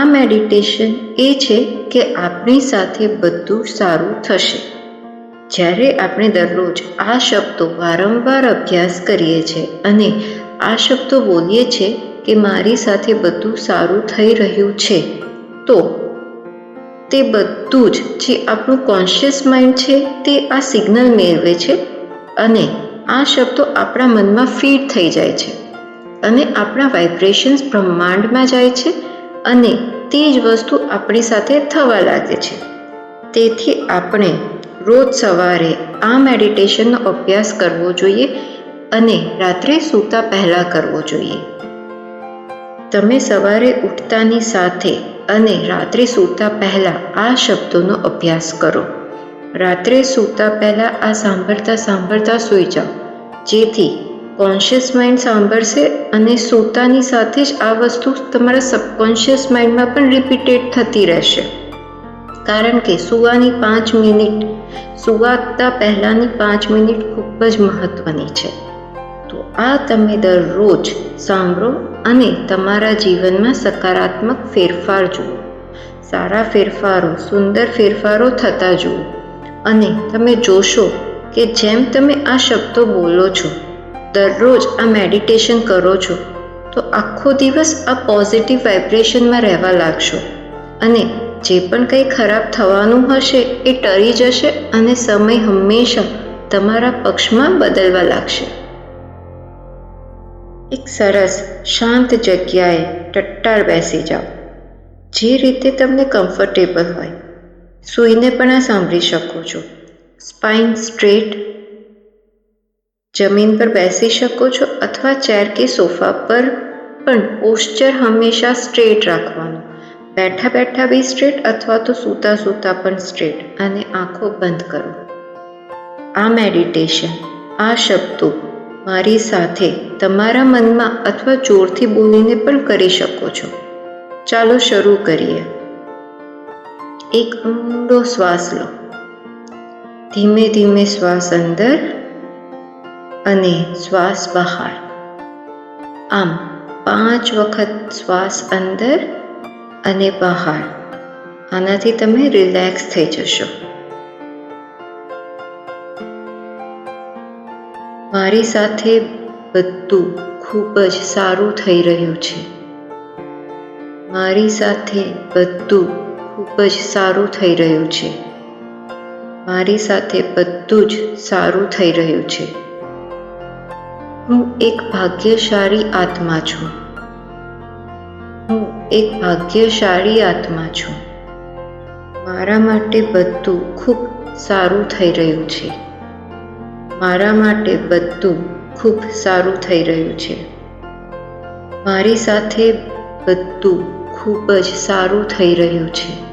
આ મેડિટેશન એ છે કે આપણી સાથે બધું સારું થશે. જ્યારે આપણે દરરોજ આ શબ્દો વારંવાર અભ્યાસ કરીએ છીએ અને આ શબ્દો બોલીએ છીએ કે મારી સાથે બધું સારું થઈ રહ્યું છે, તો તે બધું જ જે આપણું કોન્શિયસ માઇન્ડ છે તે આ સિગ્નલ મેળવે છે અને આ શબ્દો આપણા મનમાં ફીડ થઈ જાય છે અને આપણા વાઇબ્રેશન્સ બ્રહ્માંડમાં જાય છે અને તે જ વસ્તુ આપણી સાથે થવા લાગે છે. તેથી આપણે રોજ સવારે આ મેડિટેશનનો અભ્યાસ કરવો જોઈએ અને રાત્રે સૂતા પહેલાં કરવો જોઈએ. તમે સવારે ઉઠતાની સાથે અને રાત્રે સૂતા પહેલાં આ શબ્દોનો અભ્યાસ કરો. રાત્રે સૂતા પહેલાં આ સાંભળતા સાંભળતા સૂઈ જાઓ. જેથી કોન્શિયસ માઇન્ડ સાંભળશે અને સોતાની સાથે જ આ વસ્તુ તમારા સબકોન્શિયસ માઇન્ડમાં પણ રિપીટેડ થતી રહેશે. કારણ કે સુવાની પાંચ મિનિટ સુવાતા પહેલાંની પાંચ મિનિટ ખૂબ જ મહત્ત્વની છે. તો આ તમે દરરોજ સાંભળો અને તમારા જીવનમાં સકારાત્મક ફેરફાર જુઓ. સારા ફેરફારો, સુંદર ફેરફારો થતા જુઓ. અને તમે જોશો કે જેમ તમે આ શબ્દો બોલો છો દરરોજ આ મેડિટેશન કરો છો, તો આખો દિવસ આ પોઝિટિવ વાઇબ્રેશનમાં રહેવા લાગશો. અને જે પણ કંઈ ખરાબ થવાનું હશે, એ ટળી જશે અને સમય હંમેશા તમારા પક્ષમાં બદલવા લાગશે. એક સરસ, શાંત જગ્યાએ ટટ્ટાર બેસી જાઓ. જે રીતે તમને કમ્ફર્ટેબલ હોય. સૂઈને પણ આ સાંભળી શકો છો. સ્પાઇન સ્ટ્રેટ જમીન પર બેસી શકો છો અથવા ચેર કે સોફા પર પણ પોસ્ચર હંમેશા સ્ટ્રેટ રાખવાનું. બેઠા બેઠા બી સ્ટ્રેટ અથવા તો સૂતા સૂતા પણ સ્ટ્રેટ અને આંખો બંધ કરો. આ મેડિટેશન, આ શબ્દો મારી સાથે તમારા મનમાં અથવા જોરથી બોલીને પણ કરી શકો છો. ચાલો શરૂ કરીએ. એક ઊંડો શ્વાસ લો. ધીમે ધીમે શ્વાસ અંદર અને શ્વાસ બહાર. આમ પાંચ વખત શ્વાસ અંદર અને બહાર. આનાથી તમે રિલેક્સ થઈ જશો. મારી સાથે બધું ખૂબ જ સારું થઈ રહ્યું છે. મારી સાથે બધું ખૂબ જ સારું થઈ રહ્યું છે. મારી સાથે બધું જ સારું થઈ રહ્યું છે. હું એક ભાગ્યશાળી આત્મા છું. હું એક ભાગ્યશાળી આત્મા છું. મારા માટે બધું ખૂબ સારું થઈ રહ્યું છે. મારા માટે બધું ખૂબ સારું થઈ રહ્યું છે. મારી સાથે બધું ખૂબ જ સારું થઈ રહ્યું છે.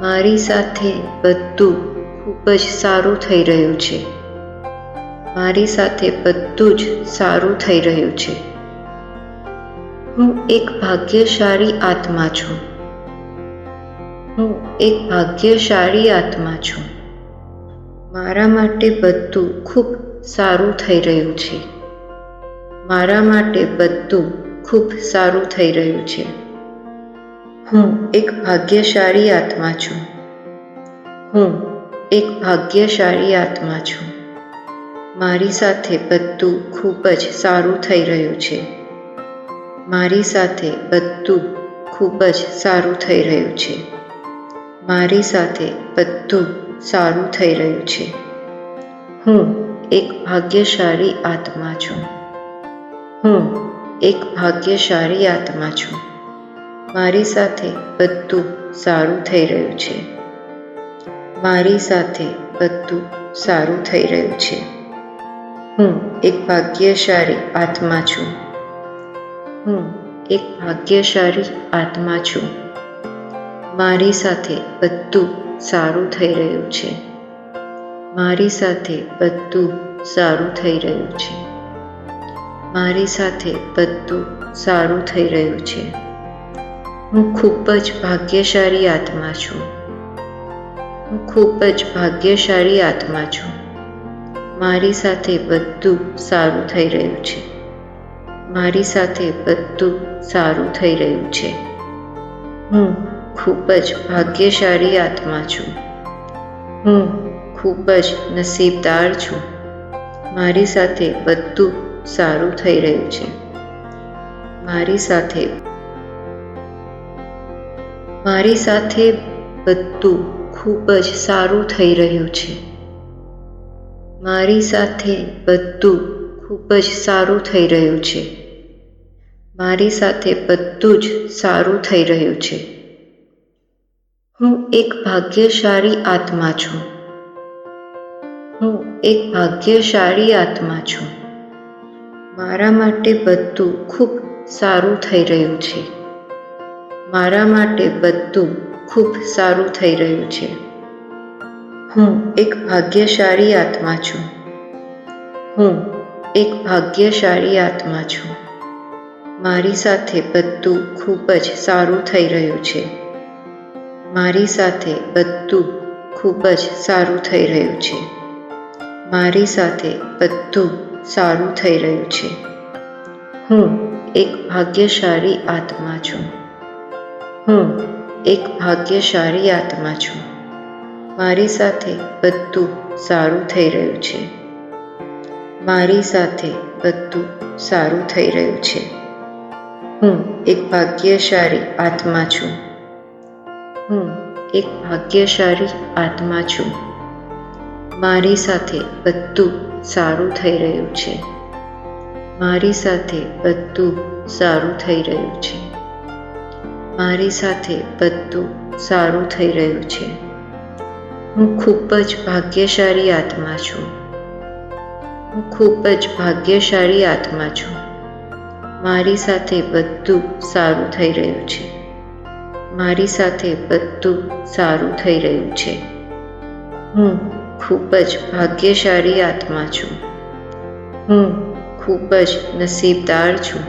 મારી સાથે બધું ખૂબ જ સારું થઈ રહ્યું છે. મારી સાથે બધું જ સારું થઈ રહ્યું છે. હું એક ભાગ્યશાળી આત્મા છું. હું એક ભાગ્યશાળી આત્મા છું. મારા માટે બધું ખૂબ સારું થઈ રહ્યું છે. મારા માટે બધું ખૂબ સારું થઈ રહ્યું છે. હું એક ભાગ્યશાળી આત્મા છું. હું એક ભાગ્યશાળી આત્મા છું. મારી સાથે બધું ખૂબ જ સારું થઈ રહ્યું છે. મારી સાથે બધું ખૂબ જ સારું થઈ રહ્યું છે. મારી સાથે બધું સારું થઈ રહ્યું છે. હું એક ભાગ્યશાળી આત્મા છું. હું એક ભાગ્યશાળી આત્મા છું. મારી સાથે બધું સારું થઈ રહ્યું છે. મારી સાથે બધું સારું થઈ રહ્યું છે. હું એક ભાગ્યશાળી આત્મા છું. હું એક ભાગ્યશાળી આત્મા છું. મારી સાથે બધું સારું થઈ રહ્યું છે. મારી સાથે બધું સારું થઈ રહ્યું છે. મારી સાથે બધું સારું થઈ રહ્યું છે. હું ખૂબ જ ભાગ્યશાળી આત્મા છું. હું ખૂબ જ ભાગ્યશાળી આત્મા છું. મારી સાથે બધું સારું થઈ રહ્યું છે. મારી સાથે બધું સારું થઈ રહ્યું છે. હું ખૂબ જ ભાગ્યશાળી આત્મા છું. હું ખૂબ જ નસીબદાર છું. મારી સાથે બધું સારું થઈ રહ્યું છે. મારી સાથે મારી સાથે બધું ખૂબ જ સારું થઈ રહ્યું છે. મારી સાથે બધું ખૂબ જ સારું થઈ રહ્યું છે. મારી સાથે બધું જ સારું થઈ રહ્યું છે. હું એક ભાગ્યશાળી આત્મા છું. હું એક ભાગ્યશાળી આત્મા છું. મારા માટે બધું ખૂબ સારું થઈ રહ્યું છે. મારા માટે બધું ખૂબ સારું થઈ રહ્યું છે. હું એક ભાગ્યશાળી આત્મા છું. હું એક ભાગ્યશાળી આત્મા છું. મારી સાથે બધું ખૂબ જ સારું થઈ રહ્યું છે. મારી સાથે બધું ખૂબ જ સારું થઈ રહ્યું છે. મારી સાથે બધું સારું થઈ રહ્યું છે. હું એક ભાગ્યશાળી આત્મા છું. હું એક ભાગ્યશાળી આત્મા છું. મારી સાથે બધું સારું થઈ રહ્યું છે. મારી સાથે બધું સારું થઈ રહ્યું છે. હું એક ભાગ્યશાળી આત્મા છું. હું એક ભાગ્યશાળી આત્મા છું. મારી સાથે બધું સારું થઈ રહ્યું છે. મારી સાથે બધું સારું થઈ રહ્યું છે. મારી સાથે બધું સારું થઈ રહ્યું છે. હું ખૂબ જ ભાગ્યશાળી આત્મા છું. હું ખૂબ જ ભાગ્યશાળી આત્મા છું. મારી સાથે બધું સારું થઈ રહ્યું છે. મારી સાથે બધું સારું થઈ રહ્યું છે. હું ખૂબ જ ભાગ્યશાળી આત્મા છું. હું ખૂબ જ નસીબદાર છું.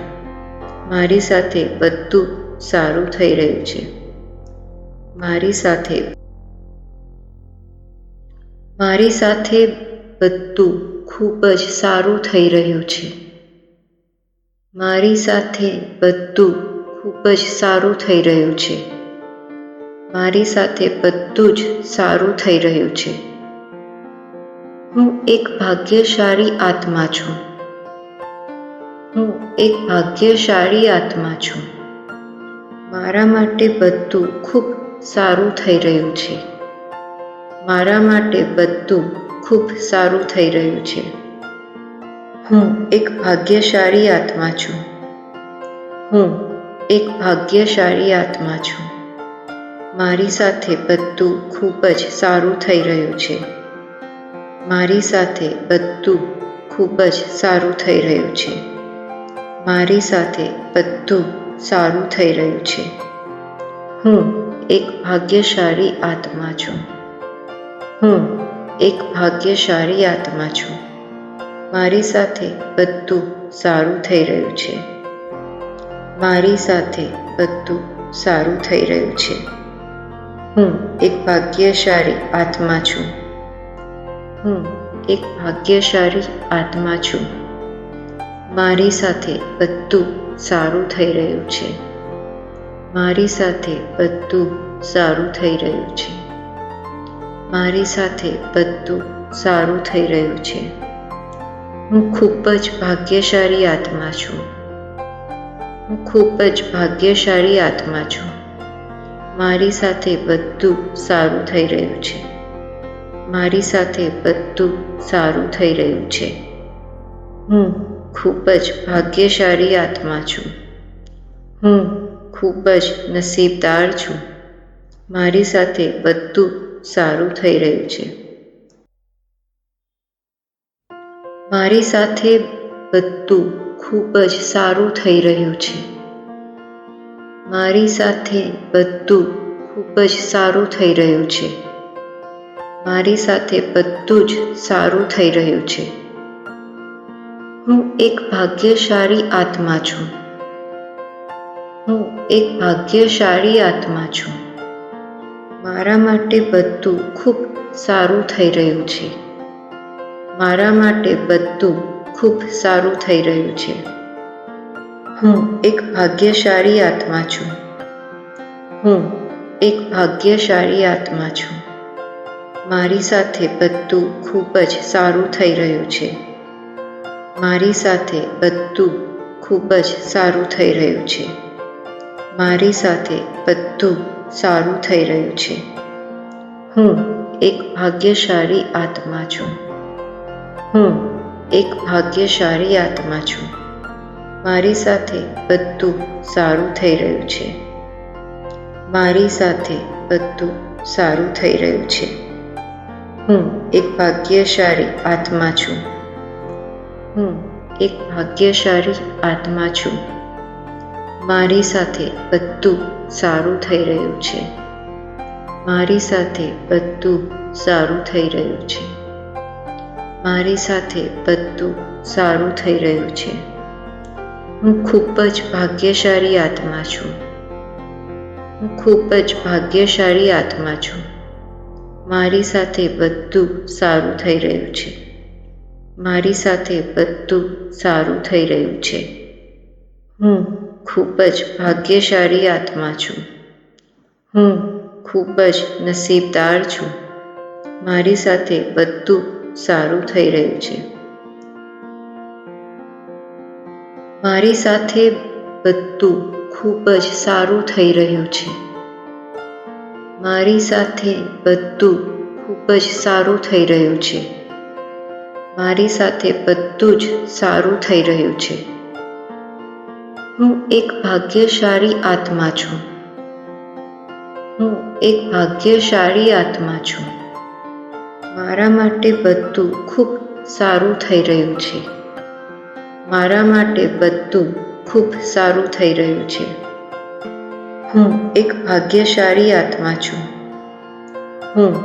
મારી સાથે બધું સારું થઈ રહ્યું છે. મારી સાથે મારી સાથે બધું ખૂબ જ સારું થઈ રહ્યું છે. મારી સાથે બધું ખૂબ જ સારું થઈ રહ્યું છે. મારી સાથે બધું જ સારું થઈ રહ્યું છે. હું એક ભાગ્યશાળી આત્મા છું. હું એક ભાગ્યશાળી આત્મા છું. મારા માટે બધું ખૂબ સારું થઈ રહ્યું છે. મારા માટે બધું ખૂબ સારું થઈ રહ્યું છે. હું એક ભાગ્યશાળી આત્મા છું. હું એક ભાગ્યશાળી આત્મા છું. મારી સાથે બધું ખૂબ જ સારું થઈ રહ્યું છે. મારી સાથે બધું ખૂબ જ સારું થઈ રહ્યું છે. મારી સાથે બધું સારું થઈ રહ્યું છે. હું એક ભાગ્યશાળી આત્મા છું. હું એક ભાગ્યશાળી આત્મા છું. મારી સાથે બધું સારું થઈ રહ્યું છે. મારી સાથે બધું સારું થઈ રહ્યું છે. હું એક ભાગ્યશાળી આત્મા છું. હું એક ભાગ્યશાળી આત્મા છું. મારી સાથે બધું સારું થઈ રહ્યું છે. મારી સાથે બધું સારું થઈ રહ્યું છે. મારી સાથે બધું સારું થઈ રહ્યું છે. હું ખૂબ જ ભાગ્યશાળી આત્મા છું. હું ખૂબ જ ભાગ્યશાળી આત્મા છું. મારી સાથે બધું સારું થઈ રહ્યું છે. મારી સાથે બધું સારું થઈ રહ્યું છે. હું ખૂબ જ ભાગ્યશાળી આત્મા છું. હું ખૂબ જ નસીબદાર છું. મારી સાથે બધું સારું થઈ રહ્યું છે. મારી સાથે બધું ખૂબ જ સારું થઈ રહ્યું છે. મારી સાથે બધું ખૂબ જ સારું થઈ રહ્યું છે. મારી સાથે બધું જ સારું થઈ રહ્યું છે. હું એક ભાગ્યશાળી આત્મા છું. હું એક ભાગ્યશાળી આત્મા છું. મારા માટે બધું ખૂબ સારું થઈ રહ્યું છે. મારા માટે બધું ખૂબ સારું થઈ રહ્યું છે. હું એક ભાગ્યશાળી આત્મા છું. હું એક ભાગ્યશાળી આત્મા છું. મારી સાથે બધું ખૂબ જ સારું થઈ રહ્યું છે. મારી સાથે બધું ખૂબ જ સારું થઈ રહ્યું છે. મારી સાથે બધું સારું થઈ રહ્યું છે. હું એક ભાગ્યશાળી આત્મા છું. હું એક ભાગ્યશાળી આત્મા છું. મારી સાથે બધું સારું થઈ રહ્યું છે. મારી સાથે બધું સારું થઈ રહ્યું છે. હું એક ભાગ્યશાળી આત્મા છું. હું એક ભાગ્યશાળી આત્મા છું. મારી સાથે બધું સારું થઈ રહ્યું છે. મારી સાથે બધું સારું થઈ રહ્યું છે. મારી સાથે બધું સારું થઈ રહ્યું છે. હું ખૂબ જ ભાગ્યશાળી આત્મા છું. હું ખૂબ જ ભાગ્યશાળી આત્મા છું. મારી સાથે બધું સારું થઈ રહ્યું છે. મારી સાથે બધું સારું થઈ રહ્યું છે. હું ખૂબ જ ભાગ્યશાળી આત્મા છું. હું ખૂબ જ નસીબદાર છું. મારી સાથે બધું સારું થઈ રહ્યું છે. મારી સાથે બધું ખૂબ જ સારું થઈ રહ્યું છે. મારી સાથે બધું ખૂબ જ સારું થઈ રહ્યું છે. મારી સાથે બધું જ સારું થઈ રહ્યું છે. હું એક ભાગ્યશાળી આત્મા છું. હું એક ભાગ્યશાળી આત્મા છું. મારા માટે બધું ખૂબ સારું થઈ રહ્યું છે. મારા માટે બધું ખૂબ સારું થઈ રહ્યું છે. હું એક ભાગ્યશાળી આત્મા છું. હું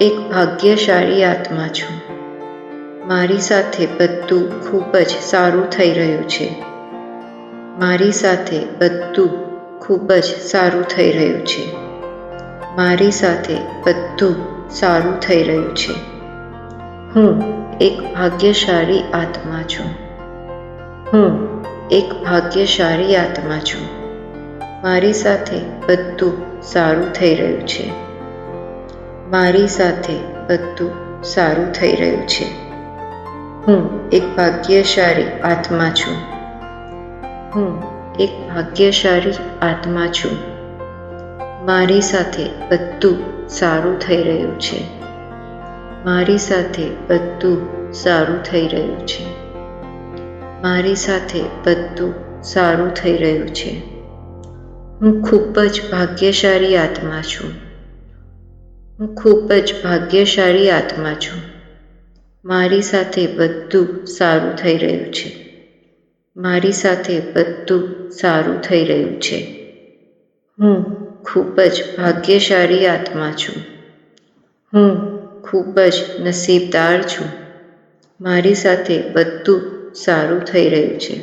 એક ભાગ્યશાળી આત્મા છું. મારી સાથે બધું ખૂબ જ સારું થઈ રહ્યું છે. મારી સાથે બધું ખૂબ જ સારું થઈ રહ્યું છે. મારી સાથે બધું સારું થઈ રહ્યું છે. હું એક ભાગ્યશાળી આત્મા છું. હું એક ભાગ્યશાળી આત્મા છું. મારી સાથે બધું સારું થઈ રહ્યું છે. મારી સાથે બધું સારું થઈ રહ્યું છે. હું એક ભાગ્યશાળી આત્મા છું. હું એક ભાગ્યશાળી આત્મા છું. મારી સાથે બધું સારું થઈ રહ્યું છે. મારી સાથે બધું સારું થઈ રહ્યું છે. મારી સાથે બધું સારું થઈ રહ્યું છે. હું ખૂબ જ ભાગ્યશાળી આત્મા છું. હું ખૂબ જ ભાગ્યશાળી આત્મા છું. મારી સાથે બધું સારું થઈ રહ્યું છે. મારી સાથે બધું સારું થઈ રહ્યું છે. હું ખૂબ જ ભાગ્યશાળી આત્મા છું. હું ખૂબ જ નસીબદાર છું. મારી સાથે બધું સારું થઈ રહ્યું છે.